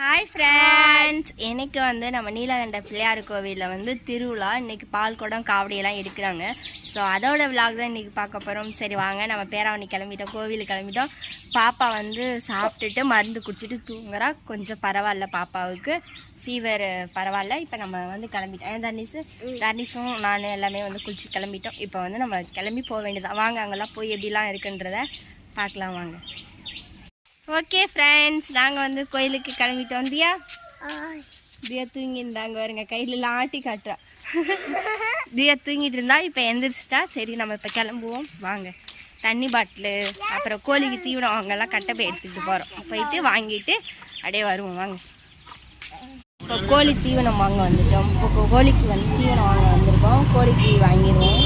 Hi friends இன்னைக்கு வந்து நம்ம நீலகண்ட பிள்ளையார் கோவிலில் வந்து திருவிழா. இன்னைக்கு பால் குடம் காவடியெல்லாம் எடுக்கிறாங்க. ஸோ அதோட விலாக் தான் இன்னைக்கு பார்க்க போகிறோம் சரி வாங்க. நம்ம பேராவணி கிளம்பிட்டோம். கோவிலுக்கு கிளம்பிட்டோம். பாப்பா வந்து சாப்பிட்டுட்டு மருந்து குடிச்சிட்டு தூங்குறா. கொஞ்சம் பரவாயில்ல பாப்பாவுக்கு. ஃபீவர் பரவாயில்ல. இப்போ நம்ம வந்து கிளம்பிட்டோம். ஏன் தர்னிஸு தர்னிஸும் நான் எல்லாமே வந்து குளிச்சு கிளம்பிட்டோம். இப்போ வந்து நம்ம கிளம்பி போக வேண்டியதான் வாங்க அங்கெல்லாம் போய் எப்படிலாம் இருக்குன்றத பார்க்கலாம். வாங்க. ஓகே ஃப்ரெண்ட்ஸ் நாங்கள் வந்து கோயிலுக்கு கிளம்பிட்டோம். வந்தியா தியா தூங்கியிருந்தாங்க வருங்க கையிலலாம் ஆட்டி காட்டுறா. தியா தூங்கிட்டு இருந்தா இப்போ எந்திரிச்சிட்டா. சரி நம்ம இப்போ கிளம்புவோம். வாங்க. தண்ணி பாட்டிலு அப்புறம் கோழிக்கு தீவனம் அவங்கெல்லாம் கட்டை போய் எடுத்துக்கிட்டு போகிறோம் போயிட்டு வாங்கிட்டு அப்படியே வருவோம். வாங்க. இப்போ கோழி தீவனம் வாங்க வந்துட்டோம். இப்போ கோழிக்கு வந்து தீவனம் வாங்க வந்திருக்கோம். கோழிக்கு வாங்கிடுவோம்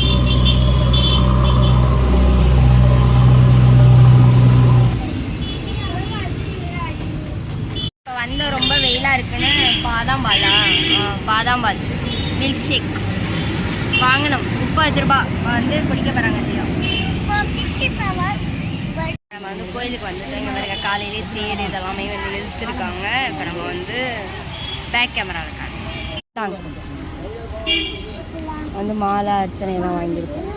இப்போ வந்து வெயிலாக இருக்குன்னு பாதாம் பாலா பாதாம் பால் மில்க் ஷேக் வாங்கினோம் முப்பது ரூபா வந்து குடிக்க போகிறாங்க தீரம் நம்ம வந்து கோயிலுக்கு வந்துட்டு இங்கே பாருங்க காலையிலே தேர் இதெல்லாமே வந்து இழுத்துருக்காங்க. இப்போ நம்ம வந்து பேக் கேமரா இருக்காங்க தாங்க வந்து மாலை அர்ச்சனை எல்லாம் வாங்கியிருக்கோம்.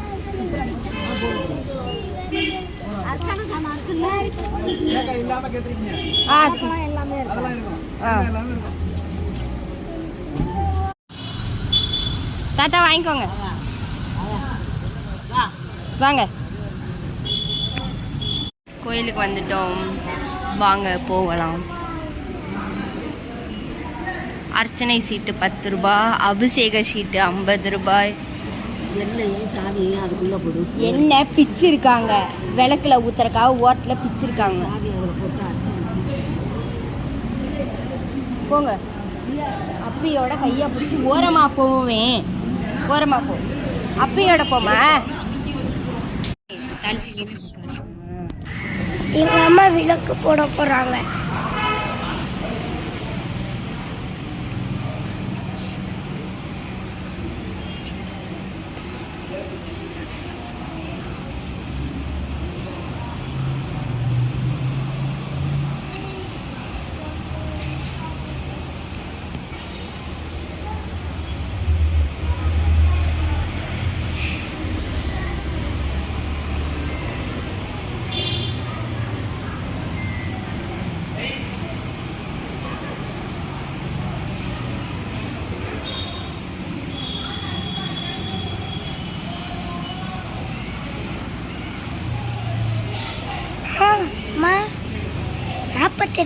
ஆ சரி. எல்லாமே இருக்கு. ஆ தாத்தா வாங்கிக்கோங்க. வாங்க. கோயிலுக்கு வந்துட்டோம். வாங்க போகலாம். அர்ச்சனை சீட்டு பத்து ரூபாய் அபிஷேக சீட்டு ஐம்பது ரூபாய். போடு. எண்ணெய் பிச்சிருக்காங்க விளக்குல ஊத்துறக்காக ஓட்டில் பிச்சிருக்காங்க சாதி அதில் போட்டு அர்ச்சனை போங்க. அப்பியோட கையை பிடிச்சி ஓரமா போவேன் ஓரமாக போ. அப்பியோட போமா எங்கள் அம்மா விளக்கு போட போகிறாங்க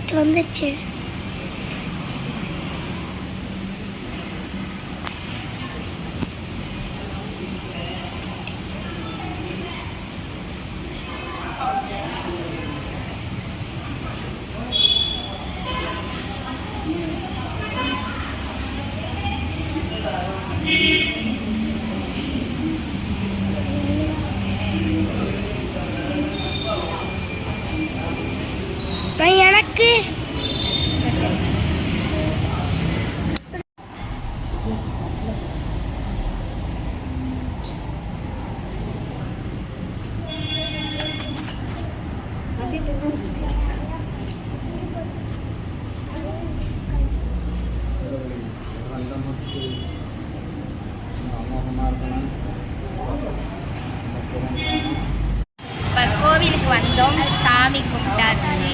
நாற்பத்தெட்டு இருக்கு. இப்போ கோவிலுக்கு வந்தோம். சாமி கும்பிட்டாச்சு.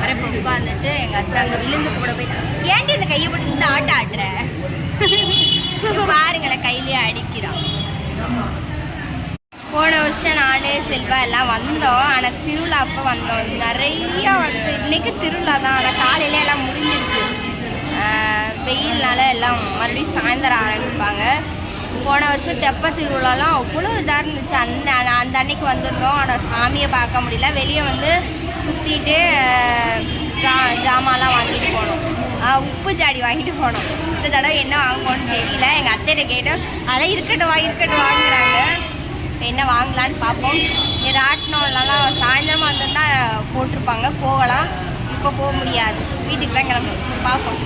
வர இப்போ உட்காந்துட்டு எங்கள் அத்தை அங்கே விழுந்து கூட போயிட்டாங்க ஏன்டி இந்த கையை போட்டு இந்த ஆட்டம் ஆடுற பாருங்களேன் கையிலேயே அடிக்கிறான் போன வருஷம் நானே செல்வா எல்லாம் வந்தோம். ஆனால் திருவிழா அப்போ வந்தோம். நிறையா வந்து இன்னைக்கு திருவிழா தான். ஆனால் காலையில எல்லாம் முடிஞ்சிருச்சு. வெயில்னால எல்லாம் மறுபடியும் சாயந்தரம் ஆரம்பிப்பாங்க. போன வருஷம் தெப்ப திருவிழாலாம் அவ்வளோ இதாக இருந்துச்சு. அன்ன அந்த அன்னைக்கு வந்துடணும் ஆனால் சாமியை பார்க்க முடியல. வெளியே வந்து சுற்றிட்டு ஜா ஜாமான்லாம் வாங்கிட்டு போனோம். உப்பு ஜாடி வாங்கிட்டு போனோம். இந்த தடவை என்ன வாங்குவோன்னு தெரியல. எங்கள் அத்தைகிட்ட கேட்டோம். அதெல்லாம் இருக்கட்டும் வா இருக்கட்டும் வாங்குறாங்க. என்ன வாங்கலான்னு பார்ப்போம். இங்கே ராட்டினம்லாம் சாயந்தரமாக தான் போட்டிருப்பாங்க. போகலாம். இப்போ போக முடியாது. வீட்டுக்கு தான் கிளம்பணும் பார்ப்போம்.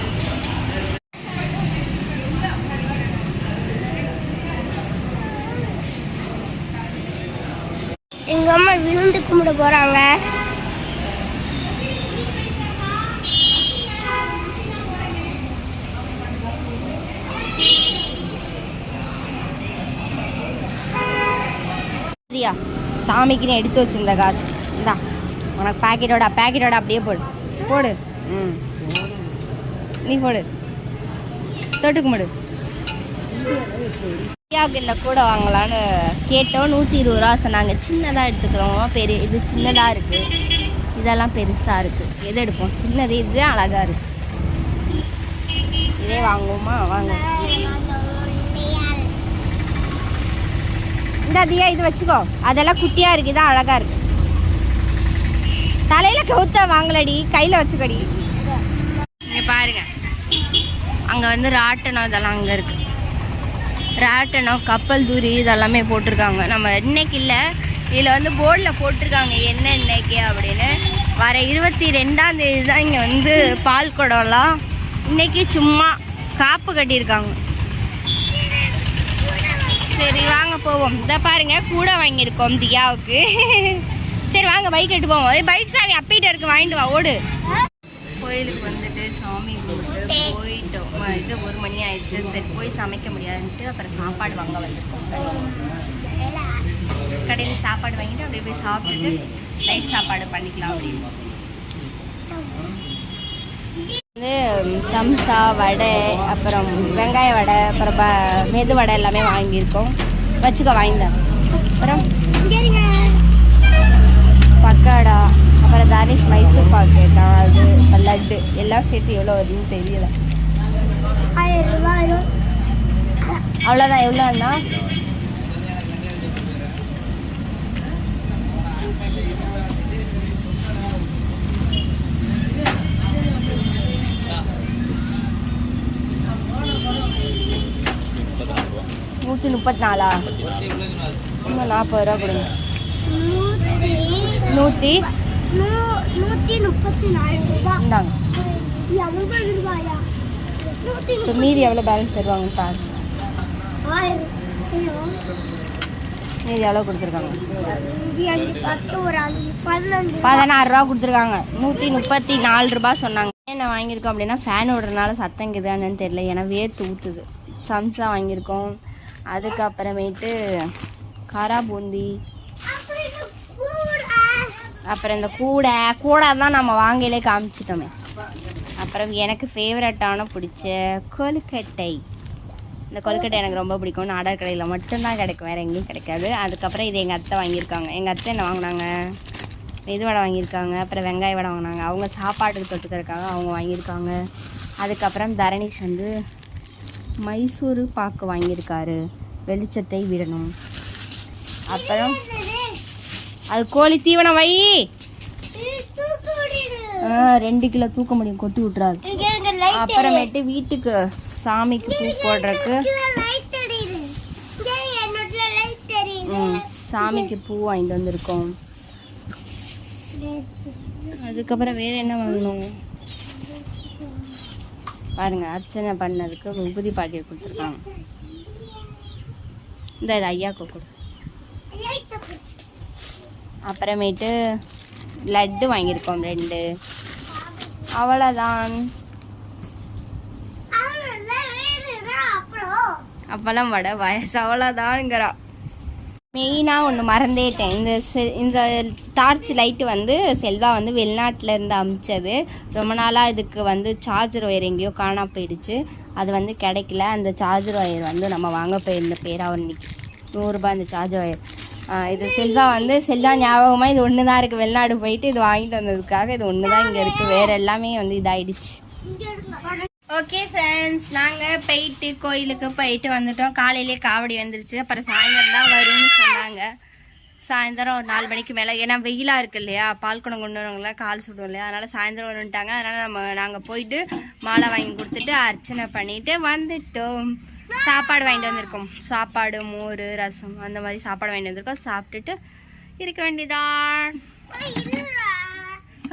எங்கள் அம்மா விழுந்து கும்பிட போகிறாங்க தியா சாமிக்குன்னு எடுத்து வச்சிருந்த காசு. இந்தா உனக்கு பாக்கெட்டோட பாக்கெட்டோட அப்படியே போடு. போடு. ம். நீ போடு. தொட்டுக்கு முடு. இந்த கூட வாங்கலான்னு கேட்டோம். நூற்றி இருபது ரூபா சொன்னாங்க. சின்னதாக எடுத்துக்கிறோம். பெரிய இது சின்னதாக இருக்குது இதெல்லாம் பெருசாக இருக்குது எது எடுப்போம்? சின்னது இதுதான் அழகாக இருக்குது இதே வாங்குவோமா? வாங்க. இந்த தியா இது வச்சுக்கோ. அதெல்லாம் குட்டியா இருக்கு இதான் அழகா இருக்கு. தலையில கவுத்த வாங்கலடி கையில வச்சுக்கடி. இங்க பாருங்க. அங்க வந்து ராட்டனம் இதெல்லாம் அங்க இருக்கு. ராட்டனம் கப்பல் தூரி இதெல்லாமே போட்டிருக்காங்க. நம்ம இன்னைக்கு இல்லை இதில் வந்து போர்டில் போட்டிருக்காங்க என்ன இன்னைக்கு அப்படின்னு. வர இருபத்தி ரெண்டாம் தேதி தான் இங்கே வந்து பால் குடம்லாம். இன்னைக்கு சும்மா காப்பு கட்டியிருக்காங்க. சரி வாங்க போவோம். இதை பாருங்க கூட வாங்கியிருக்கோம் தியாவுக்கு. சரி வாங்க பைக் எடுத்து போவோம். பைக் சாவி அப்பிட்ட இருக்கு வாங்கிட்டு வா ஓடு. கோயிலுக்கு வந்துட்டு சாமி கும்பிட்டு போயிட்டோம். இது ஒரு மணி ஆயிடுச்சு. சரி போய் சமைக்க முடியாதுன்ட்டு அப்புறம் சாப்பாடு வாங்க வந்திருக்கோம். கடையில் சாப்பாடு வாங்கிட்டு அப்படியே போய் சாப்பிட்டுட்டு நைட் சாப்பாடு பண்ணிக்கலாம் அப்படின்னு. வந்து சம்சா வடை அப்புறம் வெங்காய வடை அப்புறம் ப- மெது வடை எல்லாமே வாங்கியிருக்கோம். வச்சுக்க வாங்கிட்டேன் அப்புறம் பக்காடா அப்புறம் தனிஷ் மைசூர் பாக் கேட்டான் அது லட்டு. எல்லாம் சேர்த்து எவ்வளோ வருதுன்னு தெரியல. அவ்வளோதான் எவ்வளோண்ணா நூற்றி முப்பத்தி நாலா இன்னும் நாற்பது ரூபா கொடுங்க. நூற்றி நூ- முப்பத்தி நாலு இந்தாங்க. இப்போ மீதி எவ்வளோ பேலன்ஸ் தருவாங்க சார் மீதி எவ்வளோ கொடுத்துருக்காங்க? பதினாறு ரூபா கொடுத்துருக்காங்க. நூற்றி முப்பத்தி நாலு ரூபா சொன்னாங்க. என்ன வாங்கியிருக்கோம் அப்படின்னா ஃபேன் விடுறதுனால சத்தம் இருக்குதான்னு தெரியல. ஏன்னா வேர்த்து ஊற்றுது சம்சா வாங்கியிருக்கோம். அதுக்கப்புறமேட்டு காரா பூந்தி. அப்புறம் இந்த கூடை. கூடை தான் நம்ம வாங்கலே காமிச்சிட்டோமே. அப்புறம் எனக்கு ஃபேவரட்டான பிடிச்ச கொழுக்கட்டை. இந்த கொழுக்கட்டை எனக்கு ரொம்ப பிடிக்கும். நாடர் கடையில் மட்டும்தான் கிடைக்கும். வேறு எங்கேயும் கிடைக்காது. அதுக்கப்புறம் இது எங்கள் அத்தை வாங்கியிருக்காங்க. எங்கள் அத்தை என்ன வாங்கினாங்க? மெது வடை வாங்கியிருக்காங்க. அப்புறம் வெங்காய வடை வாங்கினாங்க. அவங்க சாப்பாட்டுக்கு தொட்டுக்கிறதுக்காக அவங்க வாங்கியிருக்காங்க. அதுக்கப்புறம் தரணிஷ் வந்து மைசூர் பாக்கு வாங்கியிருக்காரு. வெளிச்சத்தை விடணும். அப்புறம் அது கோழி தீவனம் வை. ரெண்டு கிலோ தூக்க முடியும். கொட்டி விட்றாரு அப்புறமேட்டு வீட்டுக்கு சாமிக்கு பூ போடுறதுக்கு. ம், சாமிக்கு பூ வாங்கிட்டு வந்திருக்கோம். அதுக்கப்புறம் வேற என்ன வாங்கணும்? பாருங்க அர்ச்சனை பண்ணதுக்கு விபூதி பாக்கெட் கொடுத்துருக்காங்க. இந்த இது ஐயாக்கு கொடு. அப்புறமேட்டு லட்டு வாங்கியிருக்கோம் ரெண்டு. அவ்வளோதான் அப்பெல்லாம் வடை வயசு அவ்வளோதான்ங்கிறா மெயினாக ஒன்று மறந்தேட்டேன். இந்த செ- இந்த டார்ச் லைட்டு வந்து செல்வா வந்து வெளிநாட்டில் இருந்து அமிச்சது. ரொம்ப நாளாக இதுக்கு வந்து சார்ஜர் ஒயர் எங்கேயோ காணா போயிடுச்சு. அது வந்து கிடைக்கல. அந்த சார்ஜர் ஒயர் வந்து நம்ம வாங்க போயிருந்த பேராக பேராவன்னிக்கு நூறுரூபா இந்த சார்ஜர் ஒயர் இது செல்வா வந்து செல்வா ஞாபகமாக இது ஒன்று தான் இருக்குது வெளிநாடு போயிட்டு இது வாங்கிட்டு வந்ததுக்காக இது ஒன்று தான் இங்கே இருக்குது வேறு எல்லாமே வந்து இதாயிடுச்சு. ஓகே ஃப்ரெண்ட்ஸ் நாங்கள் போயிட்டு கோயிலுக்கு போயிட்டு வந்துட்டோம். காலையிலே காவடி வந்துருச்சு. அப்புறம் சாயந்தரம் தான் வரும்னு சொன்னாங்க. சாயந்தரம் ஒரு நாலு மணிக்கு மேலே ஏன்னா வெயிலாக இருக்கு இல்லையா? பால் குடம் கொண்டு வரவங்களாம் கால் சுடும் இல்லையா? அதனால் சாயந்தரம் வரும்ட்டாங்க. அதனால் நம்ம நாங்கள் போயிட்டு மாலை வாங்கி கொடுத்துட்டு அர்ச்சனை பண்ணிட்டு வந்துட்டோம். சாப்பாடு வாங்கிட்டு வந்திருக்கோம். சாப்பாடு மோர் ரசம் அந்த மாதிரி சாப்பாடு வாங்கிட்டு வந்திருக்கோம். சாப்பிட்டுட்டு இருக்க வேண்டியதான்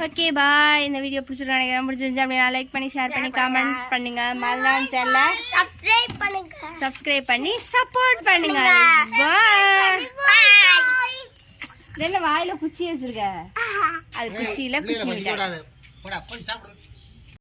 ஓகே பாய் இந்த வீடியோ பிடிச்சிருக்கோம் நினைக்கிறேன். பிடிச்சிருந்துச்சு அப்படின்னா லைக் பண்ணி ஷேர் பண்ணி கமெண்ட் பண்ணுங்க. மல்லான் சேனலை சப்ஸ்கிரைப் பண்ணுங்க. சப்ஸ்கிரைப் பண்ணி சப்போர்ட் பண்ணுங்க. என்ன வாயில குச்சி வச்சிருக்க? அது குச்சியில குச்சி